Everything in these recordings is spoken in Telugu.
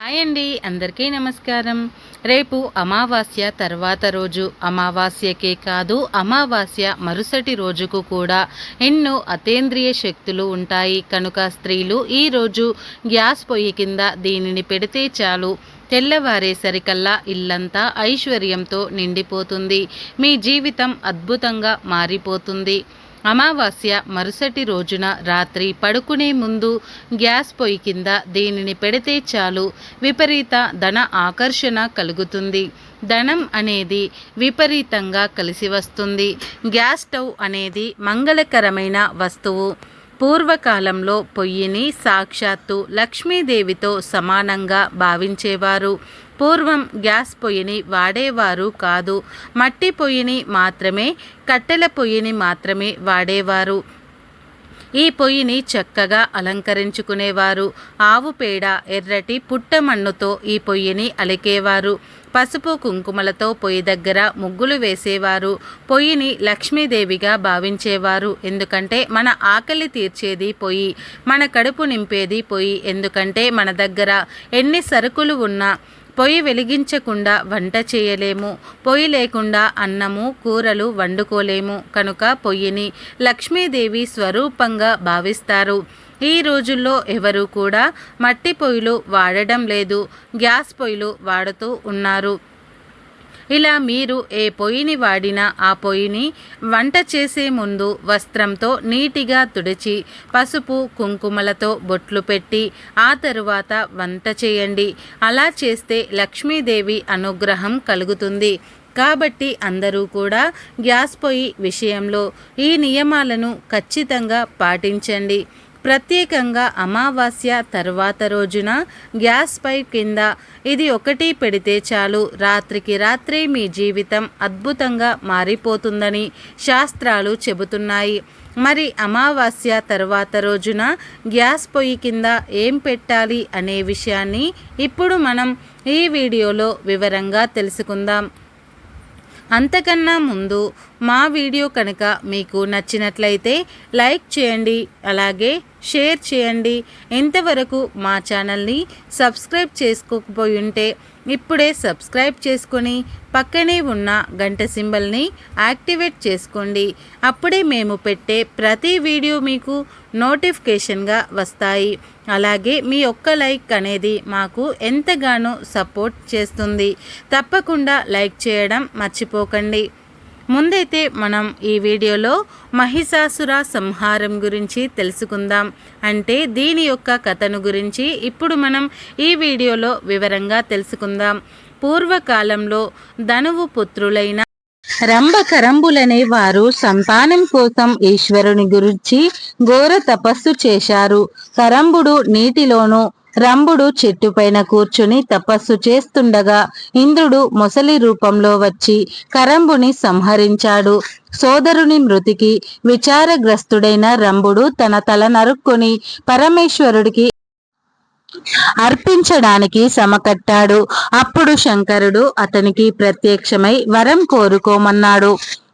హాయ్ అండి అందరికీ నమస్కారం. రేపు అమావాస్య తర్వాత రోజు. అమావాస్యకే కాదు అమావాస్య మరుసటి రోజుకు కూడా ఎన్నో అతేంద్రియ శక్తులు ఉంటాయి. కనుక స్త్రీలు ఈరోజు గ్యాస్ పొయ్యి కింద దీనిని పెడితే చాలు. తెల్లవారేసరికల్లా ఇల్లంతా ఐశ్వర్యంతో నిండిపోతుంది. మీ జీవితం అద్భుతంగా మారిపోతుంది. అమావాస్య మరుసటి రోజున రాత్రి పడుకునే ముందు గ్యాస్ పొయ్యి కింద దీనిని పెడితే చాలు విపరీత ధన ఆకర్షణ కలుగుతుంది. ధనం అనేది విపరీతంగా కలిసి వస్తుంది. గ్యాస్ స్టవ్ అనేది మంగళకరమైన వస్తువు. పూర్వకాలంలో పొయ్యిని సాక్షాత్తు లక్ష్మీదేవితో సమానంగా భావించేవారు. పూర్వం గ్యాస్ పొయ్యిని వాడేవారు కాదు. మట్టి పొయ్యిని మాత్రమే కట్టెల పొయ్యిని మాత్రమే వాడేవారు. ఈ పొయ్యిని చక్కగా అలంకరించుకునేవారు. ఆవు పేడ ఎర్రటి పుట్టమన్నుతో ఈ పొయ్యిని అలికేవారు. పసుపు కుంకుమలతో పొయ్యి దగ్గర ముగ్గులు వేసేవారు. పొయ్యిని లక్ష్మీదేవిగా భావించేవారు. ఎందుకంటే మన ఆకలి తీర్చేది పొయ్యి మన కడుపు నింపేది పొయ్యి. ఎందుకంటే మన దగ్గర ఎన్ని సరుకులు ఉన్నా పొయ్యి వెలిగించకుండా వంట చేయలేము. పొయ్యి లేకుండా అన్నము కూరలు వండుకోలేము. కనుక పొయ్యిని లక్ష్మీదేవి స్వరూపంగా భావిస్తారు. ఈ రోజుల్లో ఎవరు కూడా మట్టి పొయ్యిలు వాడడం లేదు. గ్యాస్ పొయ్యిలు వాడుతూ ఉన్నారు. ఇలా మీరు ఏ పొయ్యిని వాడినా ఆ పొయ్యిని వంట చేసే ముందు వస్త్రంతో నీటిగా తుడిచి పసుపు కుంకుమలతో బొట్లు పెట్టి ఆ తరువాత వంట చేయండి. అలా చేస్తే లక్ష్మీదేవి అనుగ్రహం కలుగుతుంది. కాబట్టి అందరూ కూడా గ్యాస్ పొయ్యి విషయంలో ఈ నియమాలను ఖచ్చితంగా పాటించండి. ప్రత్యేకంగా అమావాస్య తర్వాత రోజున గ్యాస్ పై కింద ఇది ఒకటి పెడితే చాలు. రాత్రికి రాత్రే మీ జీవితం అద్భుతంగా మారిపోతుందని శాస్త్రాలు చెబుతున్నాయి. మరి అమావాస్య తర్వాత రోజున గ్యాస్ పొయ్యి కింద ఏం పెట్టాలి అనే విషయాన్ని ఇప్పుడు మనం ఈ వీడియోలో వివరంగా తెలుసుకుందాం. అంతకన్నా ముందు మా వీడియో కనుక మీకు నచ్చినట్లయితే లైక్ చేయండి అలాగే షేర్ చేయండి. ఇంతవరకు మా ఛానల్ని సబ్స్క్రైబ్ చేసుకోకపోయి ఉంటే ఇప్పుడే సబ్స్క్రైబ్ చేసుకొని పక్కనే ఉన్న గంట సింబల్ని యాక్టివేట్ చేసుకోండి. అప్పుడే మేము పెట్టే ప్రతి వీడియో మీకు నోటిఫికేషన్గా వస్తాయి. అలాగే మీ ఒక్క లైక్ అనేది మాకు ఎంతగానో సపోర్ట్ చేస్తుంది. తప్పకుండా లైక్ చేయడం మర్చిపోకండి. ముందైతే మనం ఈ వీడియోలో మహిషాసుర సంహారం గురించి తెలుసుకుందాం. అంటే దీని యొక్క కథను గురించి ఇప్పుడు మనం ఈ వీడియోలో వివరంగా తెలుసుకుందాం. పూర్వకాలంలో ధనువు పుత్రులైన రంభకరంబులనే వారు సంతానం కోసం ఈశ్వరుని గురించి ఘోర తపస్సు చేశారు. కరంబుడు నీటిలోనూ రంభుడు చెట్టుపైన కూర్చుని తపస్సు చేస్తుండగా ఇంద్రుడు మొసలి రూపంలో వచ్చి కరంబుని సంహరించాడు. సోదరుని మృతికి విచారగ్రస్తుడైన రంభుడు తన తల నరుక్కుని పరమేశ్వరుడికి అర్పించడానికి సమకట్టాడు. అప్పుడు శంకరుడు అతనికి ప్రత్యక్షమై వరం కోరుకోమన్నాడు.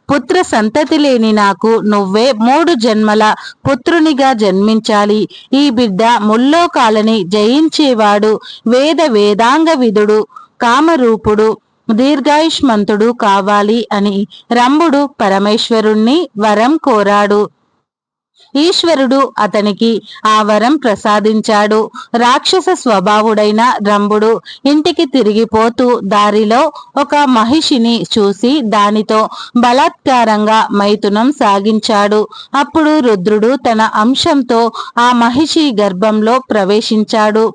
పుత్ర సంతతి లేని నాకు నువ్వే మూడు జన్మల పుత్రునిగా జన్మించాలి. ఈ బిడ్డ ముల్లోకాలని జయించేవాడు వేద వేదాంగ విధుడు కామరూపుడు దీర్ఘాయుష్మంతుడు కావాలి అని రంభుడు పరమేశ్వరుణ్ణి వరం కోరాడు. ఈశ్వరుడు అతనికి ఆ వరం ప్రసాదించాడు. రాక్షస స్వభావుడైన రంభుడు ఇంటికి తిరిగిపోతూ దారిలో ఒక మహిషిని చూసి దానితో బలాత్కారంగా మైథునం సాగించాడు. అప్పుడు రుద్రుడు తన అంశంతో ఆ మహిషి గర్భంలో ప్రవేశించాడు.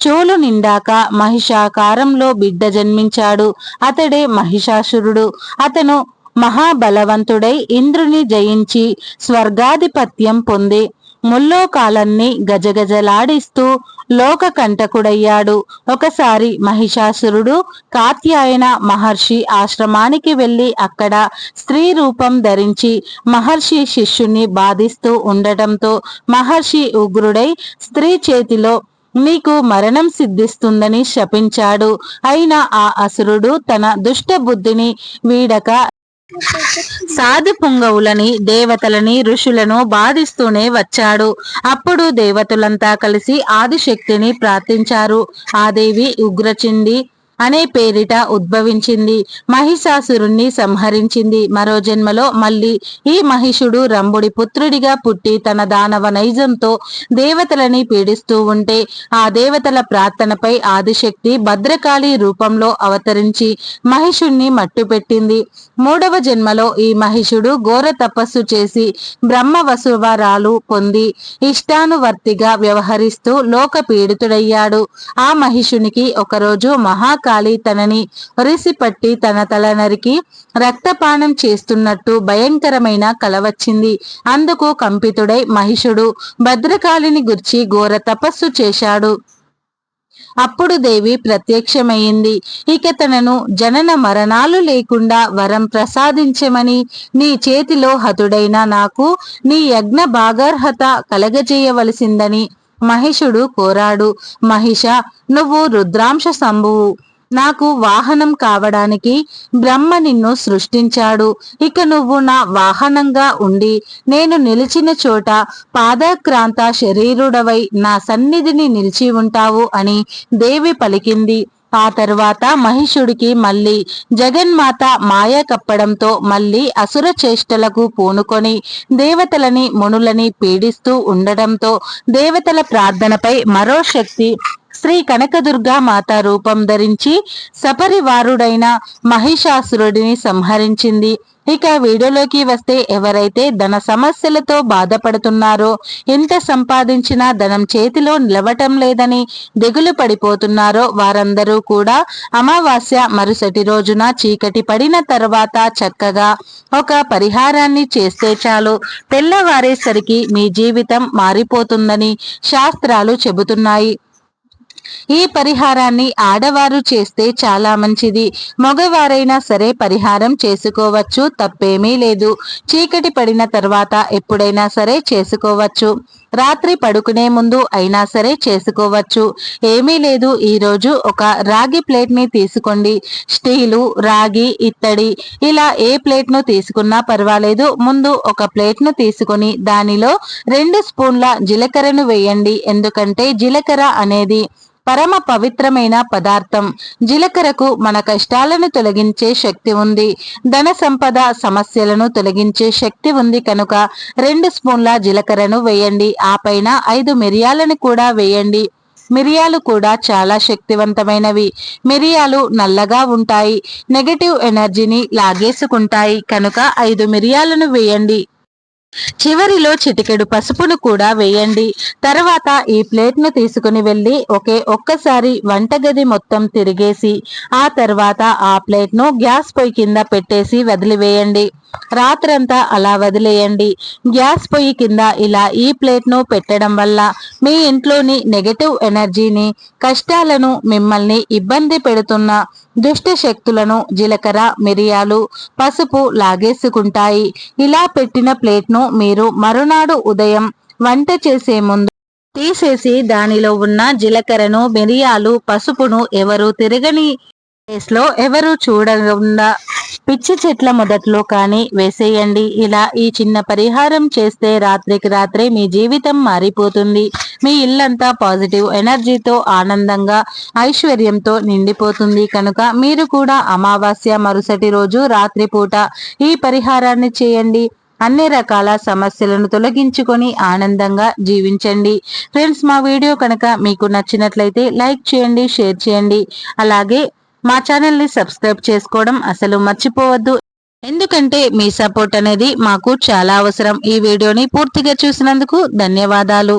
చోలు నిండాక మహిషాకారంలో బిడ్డ జన్మించాడు. అతడే మహిషాసురుడు. అతను మహాబలవంతుడై ఇంద్రుని జయించి స్వర్గాధిపత్యం పొంది ముల్లోకాలన్నీ గజగజలాడిస్తూ లోక కంటకుడయ్యాడు ఒకసారి మహిషాసురుడు కాత్యాయన మహర్షి ఆశ్రమానికి వెళ్ళి అక్కడ స్త్రీ రూపం ధరించి మహర్షి శిష్యుని బాధిస్తూ ఉండటంతో మహర్షి ఉగ్రుడై స్త్రీ చేతిలో నీకు మరణం సిద్ధిస్తుందని శపించాడు. అయినా ఆ అసురుడు తన దుష్ట బుద్ధిని వీడక సాధు పుంగవులని దేవతలని ఋషులను బాధిస్తూనే వచ్చాడు. అప్పుడు దేవతలంతా కలిసి ఆదిశక్తిని ప్రార్థించారు. ఆ దేవి ఉగ్రచిండి అనే పేరిట ఉద్భవించింది. మహిషాసురుణ్ణి సంహరించింది. మరో జన్మలో మళ్ళీ ఈ మహిషుడు రంభుడి పుత్రుడిగా పుట్టి తన దానవ నైజంతో దేవతలని పీడిస్తూ ఉంటే ఆ దేవతల ప్రార్థనపై ఆదిశక్తి భద్రకాళి రూపంలో అవతరించి మహిషుణ్ణి మట్టుపెట్టింది. మూడవ జన్మలో ఈ మహిషుడు ఘోర తపస్సు చేసి బ్రహ్మ వసువరాలు పొంది ఇష్టానువర్తిగా వ్యవహరిస్తూ లోక పీడితుడయ్యాడు. ఆ మహిషునికి ఒకరోజు మహా కాళి తనని ఒరిసిపట్టి తన తల నరికి రక్తపానం చేస్తున్నట్టు భయంకరమైన కల వచ్చింది. అందుకు కంపితుడై మహిషుడు భద్రకాళిని గుర్చి ఘోర తపస్సు చేశాడు. అప్పుడు దేవి ప్రత్యక్షమైంది ఇక తనను జనన మరణాలు లేకుండా వరం ప్రసాదించమని నీ చేతిలో హతుడైన నాకు నీ యజ్ఞ భాగార్హత కలగజేయవలసిందని మహిషుడు కోరాడు. మహిష నువ్వు రుద్రాంశ సంభువు నాకు వాహనం కావడానికి బ్రహ్మ నిన్ను సృష్టించాడు. ఇక నువ్వు నా వాహనంగా ఉండి నేను నిలిచిన చోట పాదక్రాంత శరీరుడవై నా సన్నిధిని నిలిచి ఉంటావు అని దేవి పలికింది. ఆ తరువాత మహిషుడికి మళ్ళీ జగన్మాత మాయ కప్పడంతో మళ్ళీ అసుర చేష్టలకు పూనుకొని దేవతలని మునులని పీడిస్తూ ఉండడంతో దేవతల ప్రార్థనపై మరో శక్తి శ్రీ కనకదుర్గా మాత రూపం ధరించి సపరివారుడైన మహిషాసురుడిని సంహరించింది. ఇక వీడియోలోకి వస్తే ఎవరైతే ధన సమస్యలతో బాధపడుతున్నారో ఎంత సంపాదించినా ధనం చేతిలో నిలవటం లేదని దిగులు పడిపోతున్నారో వారందరూ కూడా అమావాస్య మరుసటి రోజున చీకటి పడిన తర్వాత చక్కగా ఒక పరిహారాన్ని చేస్తే చాలు. తెల్లవారేసరికి మీ జీవితం మారిపోతుందని శాస్త్రాలు చెబుతున్నాయి. ఈ పరిహారాన్ని ఆడవారు చేస్తే చాలా మంచిది. మగవారైనా సరే పరిహారం చేసుకోవచ్చు తప్పేమీ లేదు. చీకటి పడిన తర్వాత ఎప్పుడైనా సరే చేసుకోవచ్చు. రాత్రి పడుకునే ముందు అయినా సరే చేసుకోవచ్చు. ఏమీ లేదు ఈరోజు ఒక రాగి ప్లేట్ని తీసుకోండి. స్టీలు రాగి ఇత్తడి ఇలా ఏ ప్లేట్ను తీసుకున్నా పర్వాలేదు. ముందు ఒక ప్లేట్ను తీసుకొని దానిలో రెండు స్పూన్ల జీలకర్రను వేయండి. ఎందుకంటే జీలకర్ర అనేది పరమ పవిత్రమైన పదార్థం. జీలకర్రకు మన కష్టాలను తొలగించే శక్తి ఉంది. ధన సంపద సమస్యలను తొలగించే శక్తి ఉంది కనుక రెండు స్పూన్ల జీలకర్రను వేయండి. ఆ పైన ఐదు మిరియాలను కూడా వేయండి. మిరియాలు కూడా చాలా శక్తివంతమైనవి. మిరియాలు నల్లగా ఉంటాయి. నెగటివ్ ఎనర్జీని లాగేసుకుంటాయి. కనుక ఐదు మిరియాలను వేయండి. చివరిలో చిటికెడు పసుపును కూడా వేయండి. తర్వాత ఈ ప్లేట్ను తీసుకుని వెళ్ళి ఒకే ఒక్కసారి వంటగది మొత్తం తిరిగేసి ఆ తర్వాత ఆ ప్లేట్ను గ్యాస్ పొయ్యి కింద పెట్టేసి వదిలివేయండి. రాత్రంతా అలా వదిలేయండి. గ్యాస్ పొయ్యి కింద ఇలా ఈ ప్లేట్ను పెట్టడం వల్ల మీ ఇంట్లోని నెగటివ్ ఎనర్జీని కష్టాలను మిమ్మల్ని ఇబ్బంది పెడుతున్న దుష్ట శక్తులను జీలకర్ర మిరియాలు పసుపు లాగేసుకుంటాయి. ఇలా పెట్టిన ప్లేట్ను మీరు మరునాడు ఉదయం వంట చేసే ముందు తీసేసి దానిలో ఉన్న జీలకర్రను మిరియాలు పసుపును ఎవరు తిరగని ప్లేస్లో ఎవరు చూడకుండా పిచ్చి చెట్ల మొదట్లో కానీ వేసేయండి. ఇలా ఈ చిన్న పరిహారం చేస్తే రాత్రికి రాత్రే మీ జీవితం మారిపోతుంది. మీ ఇల్లంతా పాజిటివ్ ఎనర్జీతో ఆనందంగా ఐశ్వర్యంతో నిండిపోతుంది. కనుక మీరు కూడా అమావాస్య మరుసటి రోజు రాత్రిపూట ఈ పరిహారాన్ని చేయండి. అన్ని రకాల సమస్యలను తొలగించుకొని ఆనందంగా జీవించండి. ఫ్రెండ్స్ మా వీడియో కనుక మీకు నచ్చినట్లయితే లైక్ చేయండి షేర్ చేయండి. అలాగే మా ఛానల్ని సబ్స్క్రైబ్ చేసుకోవడం అసలు మర్చిపోవద్దు. ఎందుకంటే మీ సపోర్ట్ అనేది మాకు చాలా అవసరం. ఈ వీడియోని పూర్తిగా చూసినందుకు ధన్యవాదాలు.